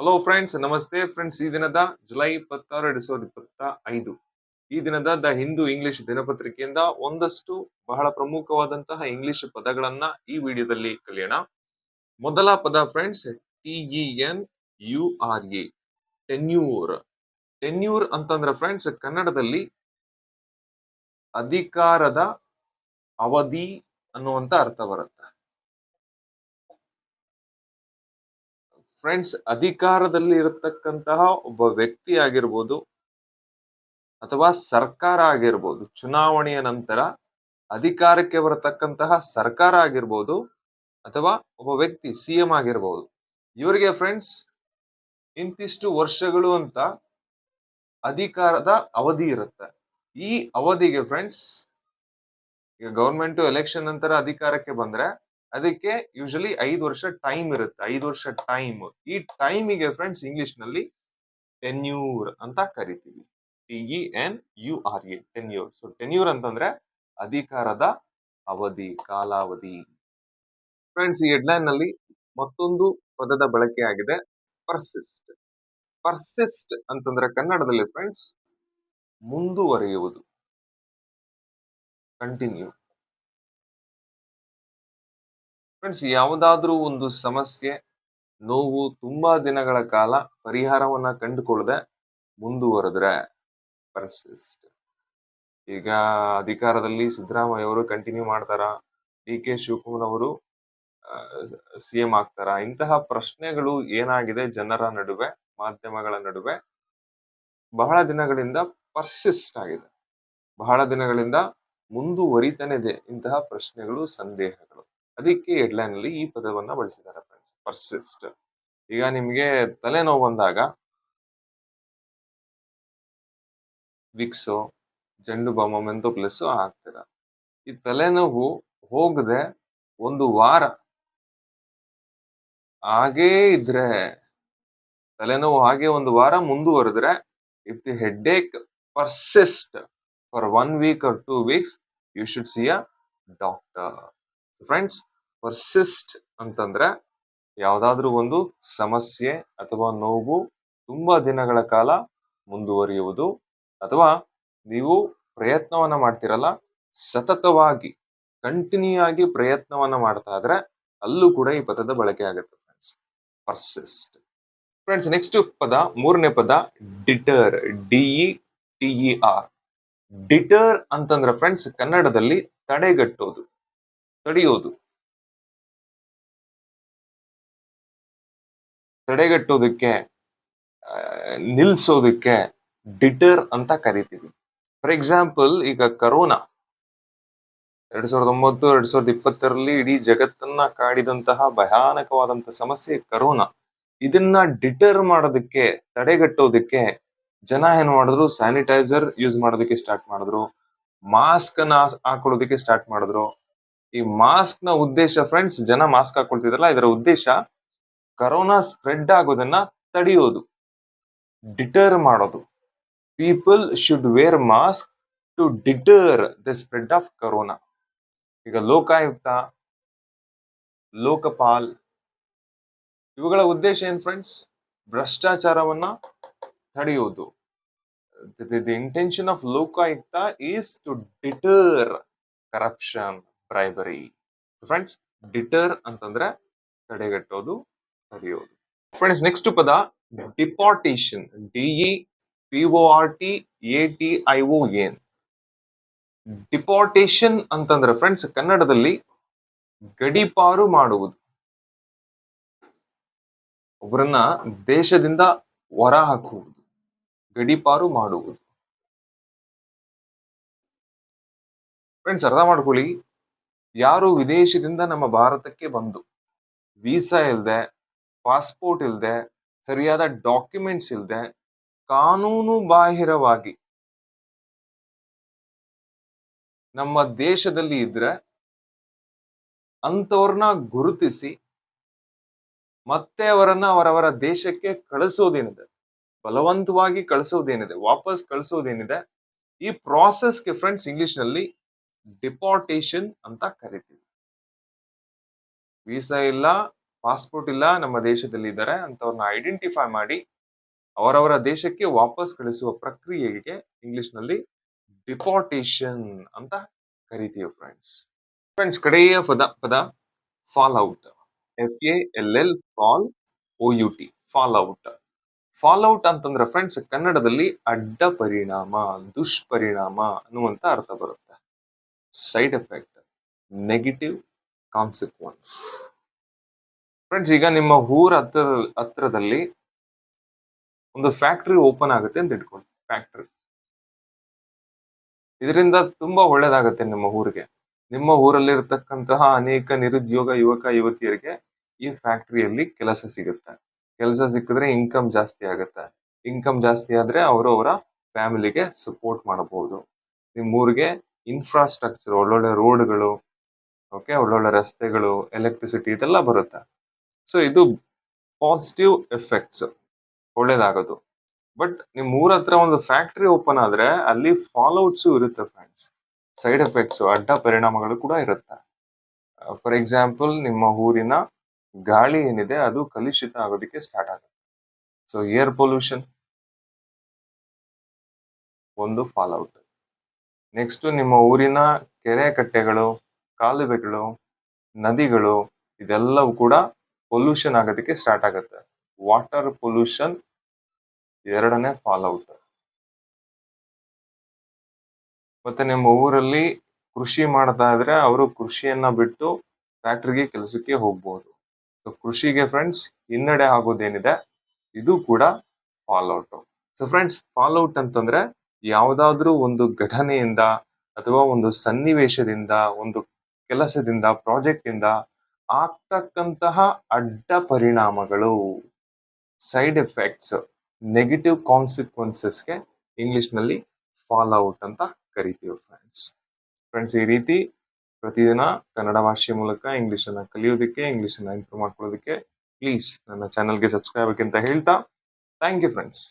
Hello friends ನಮಸ್ತೆ friends ಈ ದಿನದ ಜುಲೈ ಇಪ್ಪತ್ತಾರು, ಎರಡ್ ಸಾವಿರದ ಇಪ್ಪತ್ತ ಐದು ಈ ದಿನದ ದ ಹಿಂದೂ ಇಂಗ್ಲಿಷ್ ದಿನಪತ್ರಿಕೆಯಿಂದ ಒಂದಷ್ಟು ಬಹಳ ಪ್ರಮುಖವಾದಂತಹ ಇಂಗ್ಲಿಷ್ ಪದಗಳನ್ನ ಈ ವಿಡಿಯೋದಲ್ಲಿ ಕಲಿಯೋಣ. ಮೊದಲ ಪದ friends T E N U R E tenure tenure ಅಂತಂದ್ರೆ ಫ್ರೆಂಡ್ಸ್ ಕನ್ನಡದಲ್ಲಿ ಅಧಿಕಾರದ ಅವಧಿ ಅನ್ನುವಂತ ಅರ್ಥ ಬರುತ್ತೆ. ಫ್ರೆಂಡ್ಸ್, ಅಧಿಕಾರದಲ್ಲಿ ಇರತಕ್ಕಂತಹ ಒಬ್ಬ ವ್ಯಕ್ತಿ ಆಗಿರ್ಬೋದು ಅಥವಾ ಸರ್ಕಾರ ಆಗಿರ್ಬೋದು, ಚುನಾವಣೆಯ ನಂತರ ಅಧಿಕಾರಕ್ಕೆ ಬರತಕ್ಕಂತಹ ಸರ್ಕಾರ ಆಗಿರ್ಬೋದು ಅಥವಾ ಒಬ್ಬ ವ್ಯಕ್ತಿ ಸಿ ಎಂ ಆಗಿರ್ಬೋದು. ಇವರಿಗೆ ಫ್ರೆಂಡ್ಸ್, ಇಂತಿಷ್ಟು ವರ್ಷಗಳು ಅಂತ ಅಧಿಕಾರದ ಅವಧಿ ಇರುತ್ತೆ. ಈ ಅವಧಿಗೆ ಫ್ರೆಂಡ್ಸ್, ಈಗ ಗೌರ್ಮೆಂಟು ಎಲೆಕ್ಷನ್ ನಂತರ ಅಧಿಕಾರಕ್ಕೆ ಬಂದ್ರೆ ಅದಕ್ಕೆ ಯೂಶಲಿ ಐದು ವರ್ಷ ಟೈಮ್ ಇರುತ್ತೆ, ಐದು ವರ್ಷ ಟೈಮ್ ಈ ಟೈಮಿಗೆ ಫ್ರೆಂಡ್ಸ್ ಇಂಗ್ಲಿಷ್ನಲ್ಲಿ ಟೆನ್ಯೂರ್ ಅಂತ ಕರಿತೀವಿ. T E N U R E tenure so tenure ಅಂತಂದ್ರೆ ಅಧಿಕಾರದ ಅವಧಿ, ಕಾಲಾವಧಿ. ಫ್ರೆಂಡ್ಸ್ ಈ ಹೆಡ್ಲೈನ್ನಲ್ಲಿ ಮತ್ತೊಂದು ಪದದ ಬಳಕೆ ಆಗಿದೆ ಪರ್ಸಿಸ್ಟ್ ಪರ್ಸಿಸ್ಟ್ ಅಂತಂದ್ರೆ ಕನ್ನಡದಲ್ಲಿ ಫ್ರೆಂಡ್ಸ್ ಮುಂದುವರಿಯುವುದು. ಕಂಟಿನ್ಯೂ ಫ್ರೆಂಡ್ಸ್ ಯಾವುದಾದ್ರೂ ಒಂದು ಸಮಸ್ಯೆ, ನೋವು ತುಂಬಾ ದಿನಗಳ ಕಾಲ ಪರಿಹಾರವನ್ನ ಕಂಡುಕೊಳ್ಳದೆ ಮುಂದುವರೆದ್ರೆ ಪರ್ಸಿಸ್ಟ್ ಈಗ ಅಧಿಕಾರದಲ್ಲಿ ಸಿದ್ದರಾಮಯ್ಯ ಅವರು ಕಂಟಿನ್ಯೂ ಮಾಡ್ತಾರ? ಡಿ ಕೆ ಶಿವಕುಮಾರ್ ಅವರು ಸಿ ಎಂ ಆಗ್ತಾರ? ಇಂತಹ ಪ್ರಶ್ನೆಗಳು ಏನಾಗಿದೆ ಜನರ ನಡುವೆ, ಮಾಧ್ಯಮಗಳ ನಡುವೆ? ಬಹಳ ದಿನಗಳಿಂದ ಪರ್ಸಿಸ್ಟ್ ಆಗಿದೆ. ಬಹಳ ದಿನಗಳಿಂದ ಮುಂದುವರಿತಾನೆ ಇದೆ ಇಂತಹ ಪ್ರಶ್ನೆಗಳು, ಸಂದೇಹಗಳು. ಅದಕ್ಕೆ ಹೆಡ್ಲೈನ್ ಅಲ್ಲಿ ಈ ಪದವನ್ನ ಬಳಸಿದ್ದಾರೆ ಫ್ರೆಂಡ್ಸ್ ಪರ್ಸಿಸ್ಟ್ ಈಗ ನಿಮಗೆ ತಲೆನೋವು ಬಂದಾಗ ವಿಕ್ಸು ಜಂಡು ಬಾಮ ಮೆಂತೋ ಪ್ಲಸ್ ಹಾಕ್ತೀರ ಈ ತಲೆನೋವು ಹೋಗದೆ ಒಂದು ವಾರ ಹಾಗೇ ಇದ್ರೆ, ತಲೆನೋವು ಹಾಗೆ ಒಂದು ವಾರ ಮುಂದುವರೆದ್ರೆ if the headache persist for one week or two weeks you should see a doctor friends persist ಅಂತಂದ್ರೆ ಯಾವುದಾದ್ರೂ ಒಂದು ಸಮಸ್ಯೆ ಅಥವಾ ನೋವು ತುಂಬಾ ದಿನಗಳ ಕಾಲ ಮುಂದುವರಿಯುವುದು ಅಥವಾ ನೀವು ಪ್ರಯತ್ನವನ್ನ ಮಾಡ್ತಿರಲ್ಲ, ಸತತವಾಗಿ ಕಂಟಿನ್ಯೂ ಆಗಿ ಪ್ರಯತ್ನವನ್ನ ಮಾಡ್ತಾ ಇದ್ರೆ ಅಲ್ಲೂ ಕೂಡ ಈ ಪದದ ಬಳಕೆ ಆಗುತ್ತೆ ಫ್ರೆಂಡ್ಸ್ ಪರ್ಸಿಸ್ಟ್ ಫ್ರೆಂಡ್ಸ್ ನೆಕ್ಸ್ಟ್ ಪದ, ಮೂರನೇ ಪದ deter D E T E R deter ಅಂತಂದ್ರೆ ಫ್ರೆಂಡ್ಸ್ ಕನ್ನಡದಲ್ಲಿ ತಡೆಗಟ್ಟೋದು, ತಡೆಯೋದು. ತಡೆಗಟ್ಟೋದಕ್ಕೆ ನಿಲ್ಸೋದಕ್ಕೆ ಡಿಟರ್ ಅಂತ ಕರಿತೀವಿ. ಫಾರ್ ಎಕ್ಸಾಂಪಲ್ ಈಗ ಕರೋನಾ ಎರಡ್ ಸಾವಿರದ ಒಂಬತ್ತು, ಎರಡ್ ಸಾವಿರದ ಇಪ್ಪತ್ತರಲ್ಲಿ ಇಡೀ ಜಗತ್ತನ್ನ ಕಾಡಿದಂತಹ ಭಯಾನಕವಾದಂತಹ ಸಮಸ್ಯೆ ಕರೋನಾ ಇದನ್ನ ಡಿಟರ್ ಮಾಡೋದಕ್ಕೆ, ತಡೆಗಟ್ಟೋದಕ್ಕೆ ಜನ ಏನ್ ಮಾಡಿದ್ರು? ಸ್ಯಾನಿಟೈಸರ್ ಯೂಸ್ ಮಾಡೋದಕ್ಕೆ ಸ್ಟಾರ್ಟ್ ಮಾಡಿದ್ರು. ಮಾಸ್ಕ್ನ ಹಾಕೊಳ್ಳೋದಕ್ಕೆ ಸ್ಟಾರ್ಟ್ ಮಾಡಿದ್ರು. ಈ ಮಾಸ್ಕ್ನ ಉದ್ದೇಶ ಫ್ರೆಂಡ್ಸ್ ಜನ ಮಾಸ್ಕ್ ಹಾಕೊಳ್ತಿದ್ರಲ್ಲ, ಇದರ ಉದ್ದೇಶ ಕರೋನಾ ಸ್ಪ್ರೆಡ್ ಆಗೋದನ್ನ ತಡೆಯೋದು. ಡಿಟರ್ ಮಾಡೋದು. People should wear mask to deter the spread of corona. ಈಗ ಲೋಕಾಯುಕ್ತ, ಲೋಕಪಾಲ್, ಇವುಗಳ ಉದ್ದೇಶ ಏನ್ ಫ್ರೆಂಡ್ಸ್ ಭ್ರಷ್ಟಾಚಾರವನ್ನ ತಡೆಯೋದು. The intention of Lokayukta is to deter corruption bribery friends deter ಅಂತಂದ್ರೆ ತಡೆಗಟ್ಟೋದು ತಡೆಯೋದು ಫ್ರೆಂಡ್ಸ್ ನೆಕ್ಸ್ಟ್ ಪದ deportation D E P O R T A T I O N deportation ಅಂತಂದ್ರೆ ಫ್ರೆಂಡ್ಸ್ ಕನ್ನಡದಲ್ಲಿ ಗಡಿಪಾರು ಮಾಡುವುದು. ಒಬ್ಬರನ್ನ ದೇಶದಿಂದ ಹೊರ ಹಾಕುವುದು. ಗಡಿಪಾರು ಮಾಡುವುದು. ಫ್ರೆಂಡ್ಸ್ ಅರ್ಥ ಮಾಡ್ಕೊಳ್ಳಿ. ಯಾರು ವಿದೇಶದಿಂದ ನಮ್ಮ ಭಾರತಕ್ಕೆ ಬಂದು ವೀಸಾ ಇಲ್ದೆ ಪಾಸ್ಪೋರ್ಟ್ ಇಲ್ಲದೆ ಸರಿಯಾದ ಡಾಕ್ಯುಮೆಂಟ್ಸ್ ಇಲ್ಲದೆ ಕಾನೂನು ಬಾಹಿರವಾಗಿ ನಮ್ಮ ದೇಶದಲ್ಲಿ ಇದ್ರೆ ಅಂಥವ್ರನ್ನ ಗುರುತಿಸಿ ಮತ್ತೆ ಅವರನ್ನ ಅವರವರ ದೇಶಕ್ಕೆ ಕಳಿಸೋದೇನಿದೆ, ಬಲವಂತವಾಗಿ ಕಳಿಸೋದೇನಿದೆ, ವಾಪಸ್ ಕಳಿಸೋದೇನಿದೆ, ಈ ಪ್ರಾಸೆಸ್ಗೆ ಫ್ರೆಂಡ್ಸ್ ಇಂಗ್ಲಿಷ್ನಲ್ಲಿ ಡಿಪಾರ್ಟೇಷನ್ ಅಂತ ಕರಿತೀವಿ. ವೀಸಾ ಇಲ್ಲ ಪಾಸ್ಪೋರ್ಟ್ ಇಲ್ಲ, ನಮ್ಮ ದೇಶದಲ್ಲಿ ಇದ್ದಾರೆ ಅಂತವ್ರನ್ನ ಐಡೆಂಟಿಫೈ ಮಾಡಿ ಅವರವರ ದೇಶಕ್ಕೆ ವಾಪಸ್ ಕಳಿಸುವ ಪ್ರಕ್ರಿಯೆಗೆ ಇಂಗ್ಲಿಷ್ನಲ್ಲಿ ಡಿಪಾರ್ಟೇಷನ್ ಅಂತ ಕರಿತೀವಿ ಫ್ರೆಂಡ್ಸ್ ಫ್ರೆಂಡ್ಸ್ ಕಡೆಯ ಪದ ಪದ fall out F A L L fall O U T fall out fall out ಅಂತಂದ್ರೆ ಫ್ರೆಂಡ್ಸ್ ಕನ್ನಡದಲ್ಲಿ ಅಡ್ಡ ಪರಿಣಾಮ, ದುಷ್ಪರಿಣಾಮ ಅನ್ನುವಂತ ಅರ್ಥ ಬರುತ್ತೆ. Side effect negative consequence friends ಈಗ ನಿಮ್ಮ ಊರ ಹತ್ರ, ಹತ್ರದಲ್ಲಿ ಒಂದು ಫ್ಯಾಕ್ಟ್ರಿ ಓಪನ್ ಆಗುತ್ತೆ ಅಂತ ಇಟ್ಕೊಳ್ಳಿ. ಫ್ಯಾಕ್ಟ್ರಿ ಇದರಿಂದ ತುಂಬಾ ಒಳ್ಳೇದಾಗುತ್ತೆ ನಿಮ್ಮ ಊರಿಗೆ. ನಿಮ್ಮ ಊರಲ್ಲಿರ್ತಕ್ಕಂತಹ ಅನೇಕ ನಿರುದ್ಯೋಗ ಯುವಕ, ಯುವತಿಯರಿಗೆ ಈ ಫ್ಯಾಕ್ಟ್ರಿಯಲ್ಲಿ ಕೆಲಸ ಸಿಗುತ್ತೆ. ಕೆಲಸ ಸಿಕ್ಕಿದ್ರೆ ಇನ್ಕಮ್ ಜಾಸ್ತಿ ಆಗುತ್ತೆ. ಇನ್ಕಮ್ ಜಾಸ್ತಿ ಆದ್ರೆ ಅವರು ಅವರ ಫ್ಯಾಮಿಲಿಗೆ ಸಪೋರ್ಟ್ ಮಾಡಬಹುದು. ನಿಮ್ಮ ಊರಿಗೆ ಇನ್ಫ್ರಾಸ್ಟ್ರಕ್ಚರ್ ಒಳ್ಳೊಳ್ಳೆ ರೋಡ್ಗಳು ಓಕೆ ಒಳ್ಳೊಳ್ಳೆ ರಸ್ತೆಗಳು ಎಲೆಕ್ಟ್ರಿಸಿಟಿ ಇದೆಲ್ಲ ಬರುತ್ತೆ. ಸೊ ಇದು ಪಾಸಿಟಿವ್ ಎಫೆಕ್ಟ್ಸ್ ಒಳ್ಳೇದಾಗೋದು. ಬಟ್ ನಿಮ್ಮ ಊರ ಹತ್ರ ಒಂದು ಫ್ಯಾಕ್ಟ್ರಿ ಓಪನ್ ಆದ್ರೆ ಅಲ್ಲಿ ಫಾಲೋಔಟ್ಸು ಇರುತ್ತೆ ಫ್ರೆಂಡ್ಸ್ ಸೈಡ್ ಎಫೆಕ್ಟ್ಸ್ ಅಡ್ಡ ಪರಿಣಾಮಗಳು ಕೂಡ ಇರುತ್ತೆ. ಫಾರ್ ಎಕ್ಸಾಂಪಲ್ ನಿಮ್ಮ ಊರಿನ ಗಾಳಿ ಏನಿದೆ, ಅದು ಕಲುಷಿತ ಆಗೋದಕ್ಕೆ ಸ್ಟಾರ್ಟ್ ಆಗುತ್ತೆ. ಸೊ ಏರ್ ಪೊಲ್ಯೂಷನ್ ಒಂದು ಫಾಲೌಟ್ ನೆಕ್ಸ್ಟ್ ನಿಮ್ಮ ಊರಿನ ಕೆರೆ ಕಟ್ಟೆಗಳು ಕಾಲುವೆಗಳು, ನದಿಗಳು, ಇದೆಲ್ಲವೂ ಕೂಡ ಪೊಲ್ಯೂಷನ್ ಆಗೋದಕ್ಕೆ ಸ್ಟಾರ್ಟ್ ಆಗುತ್ತೆ. ವಾಟರ್ ಪೊಲ್ಯೂಷನ್ ಎರಡನೇ ಫಾಲೌಟ್ ಮತ್ತೆ ನಿಮ್ಮ ಊರಲ್ಲಿ ಕೃಷಿ ಮಾಡ್ತಾ ಇದ್ರೆ ಅವರು ಕೃಷಿಯನ್ನ ಬಿಟ್ಟು ಫ್ಯಾಕ್ಟ್ರಿಗೆ ಕೆಲಸಕ್ಕೆ ಹೋಗ್ಬೋದು. ಸೊ ಕೃಷಿಗೆ ಫ್ರೆಂಡ್ಸ್ ಹಿನ್ನಡೆ ಆಗೋದೇನಿದೆ? ಇದು ಕೂಡ ಫಾಲೌಟ್ ಸೊ ಫ್ರೆಂಡ್ಸ್ ಫಾಲೌಟ್ ಅಂತಂದ್ರೆ ಯಾವುದಾದ್ರೂ ಒಂದು ಘಟನೆಯಿಂದ ಅಥವಾ ಒಂದು ಸನ್ನಿವೇಶದಿಂದ, ಒಂದು ಕೆಲಸದಿಂದ ಪ್ರಾಜೆಕ್ಟ್ ಇಂದ ಆಗ್ತಕ್ಕಂತಹ ಅಡ್ಡ ಪರಿಣಾಮಗಳು ಸೈಡ್ ಎಫೆಕ್ಟ್ಸ್ ನೆಗೆಟಿವ್ ಕಾನ್ಸಿಕ್ವೆನ್ಸಸ್ಗೆ ಇಂಗ್ಲಿಷ್ನಲ್ಲಿ ಫಾಲ್ ಔಟ್ ಅಂತ ಕರಿತೀವಿ ಫ್ರೆಂಡ್ಸ್ ಫ್ರೆಂಡ್ಸ್ ಈ ರೀತಿ ಪ್ರತಿದಿನ ಕನ್ನಡ ಭಾಷೆ ಮೂಲಕ ಇಂಗ್ಲಿಷ್ ಅನ್ನ ಕಲಿಯೋದಕ್ಕೆ ಇಂಗ್ಲಿಷ್ ಅನ್ನ ಇಂಪ್ರೂವ್ ಮಾಡ್ಕೊಳ್ಳೋದಕ್ಕೆ ಪ್ಲೀಸ್ ನನ್ನ ಚಾನಲ್ಗೆ ಸಬ್ಸ್ಕ್ರೈಬ್ ಅಂತ ಹೇಳ್ತಾ ಥ್ಯಾಂಕ್ ಯು ಫ್ರೆಂಡ್ಸ್